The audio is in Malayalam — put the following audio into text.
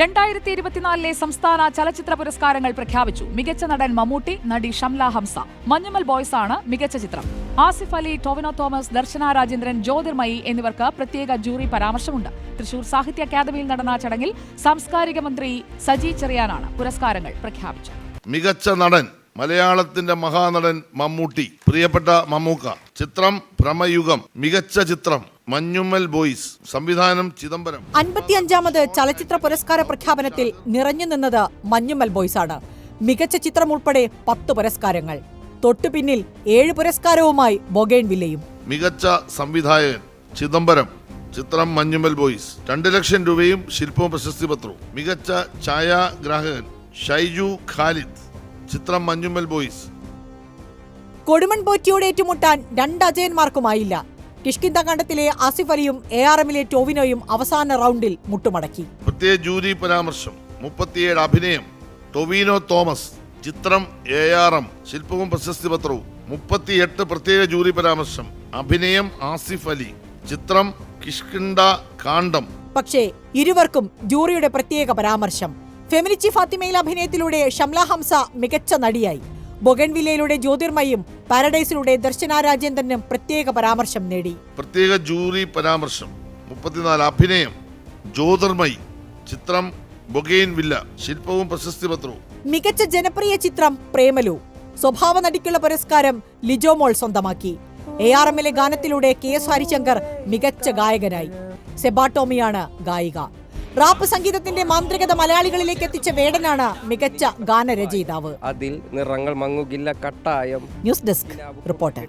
രണ്ടായിരത്തി ഇരുപത്തിനാലിലെ സംസ്ഥാന ചലച്ചിത്ര പുരസ്കാരങ്ങൾ പ്രഖ്യാപിച്ചു. മികച്ച നടൻ മമ്മൂട്ടി നടി ഷംല ഹംസ. മഞ്ഞുമൽ ബോയ്സ് ആണ് മികച്ച ചിത്രം. ആസിഫ് അലി ടോവിനോ തോമസ് ദർശന രാജേന്ദ്രൻ ജ്യോതിർമയി എന്നിവർക്ക് പ്രത്യേക ജൂറി പരാമർശമുണ്ട്. തൃശൂർ സാഹിത്യ അക്കാദമിയിൽ നടന്ന ചടങ്ങിൽ സാംസ്കാരിക മന്ത്രി സജി ചെറിയാനാണ് പുരസ്കാരങ്ങൾ പ്രഖ്യാപിച്ചത്. മികച്ച നടൻ മലയാളത്തിന്റെ മഹാനടൻ മമ്മൂട്ടി. പ്രിയപ്പെട്ട മമ്മൂക്ക ചിത്രം ഭ്രമയുഗം മികച്ച ചിത്രം മഞ്ഞുമ്മൽ ബോയ്സ് സംവിധാനം ചിദംബരം. അൻപത്തിയഞ്ചാമത് ചലച്ചിത്ര പുരസ്കാര പ്രഖ്യാപനത്തിൽ നിറഞ്ഞു നിന്നത് മഞ്ഞുമൽ ബോയ്സ് ആണ് മികച്ച ചിത്രം ഉൾപ്പെടെ പത്ത് പുരസ്കാരങ്ങൾ. തൊട്ടു പിന്നിൽ ഏഴ് പുരസ്കാരവുമായി ബൊഗേൻ വില്ലയും. മികച്ച സംവിധായകൻ ചിദംബരം. ചിത്രം മഞ്ഞുമ്മൽ ബോയ്സ്. രണ്ട് ലക്ഷം രൂപയും ശില്പവും പ്രശസ്തി പത്രവും മികച്ച ഛായാഗ്രാഹകൻ ഷൈജു ഖാലിദ്. ചിത്രം മഞ്ഞുമ്മൽ ബോയ്സ്. കൊടുമൺ പോറ്റിയോട് ഏറ്റുമുട്ടാൻ രണ്ട് അജയന്മാർക്കുമായില്ല. കിഷ്കിന്ദകാണ്ഡത്തിലെ ആസിഫ് അലിയും എ ആർ എമ്മിലെ ടോവിനോയും അവസാന റൗണ്ടിൽ മുട്ടുമടക്കി. പ്രത്യേക ജൂറി പരാമർശം. മുപ്പത്തിയേഴ് അഭിനയം. ടൊവിനോ തോമസ് ചിത്രം എ ആർ എം ശില്പവും പ്രശസ്തി പത്രവും. മുപ്പത്തിയെട്ട് പ്രത്യേക ജൂറി പരാമർശം. അഭിനയം ആസിഫ് അലി. ചിത്രം കിഷ്കിണ്ട കാണ്ഡം. പക്ഷേ ഇരുവർക്കും ജൂറിയുടെ പ്രത്യേക പരാമർശം. ഫെമിനിച്ചി ഫാത്തിമയിൽ അഭിനയത്തിലൂടെ ഷംല ഹംസ മികച്ച നടിയായി. ബൊഗൻവില്ലയിലൂടെ ജ്യോതിർമയും പാരഡൈസിലൂടെ ദർശന രാജേന്ദ്രനും പ്രത്യേക പരാമർശം നേടി. പ്രത്യേക ജൂറി പരാമർശം. മുപ്പത്തിനാല് അഭിനയം ജ്യോതിർമയി ചിത്രം ബൊഗൈൻവില്ല വില്ല ശില്പവും പ്രശസ്തി പത്രവും മികച്ച ജനപ്രിയ ചിത്രം പ്രേമലു. സ്വഭാവ നടിക്കുള്ള പുരസ്കാരം ലിജോമോൾ സ്വന്തമാക്കി. എ ആർ എമ്മിലെ ഗാനത്തിലൂടെ കെ എസ് ഹരിശങ്കർ മികച്ച ഗായകനായി. സെബാട്ടോമിയാണ് ഗായിക. റാപ്പ് സംഗീതത്തിന്റെ മാന്ത്രികത മലയാളികളിലേക്ക് എത്തിച്ച വേടനാണ് മികച്ച ഗാനരചയിതാവ്. അതിൽ നിറങ്ങൾ മങ്ങുകില്ല കട്ടായം. News desk reporter.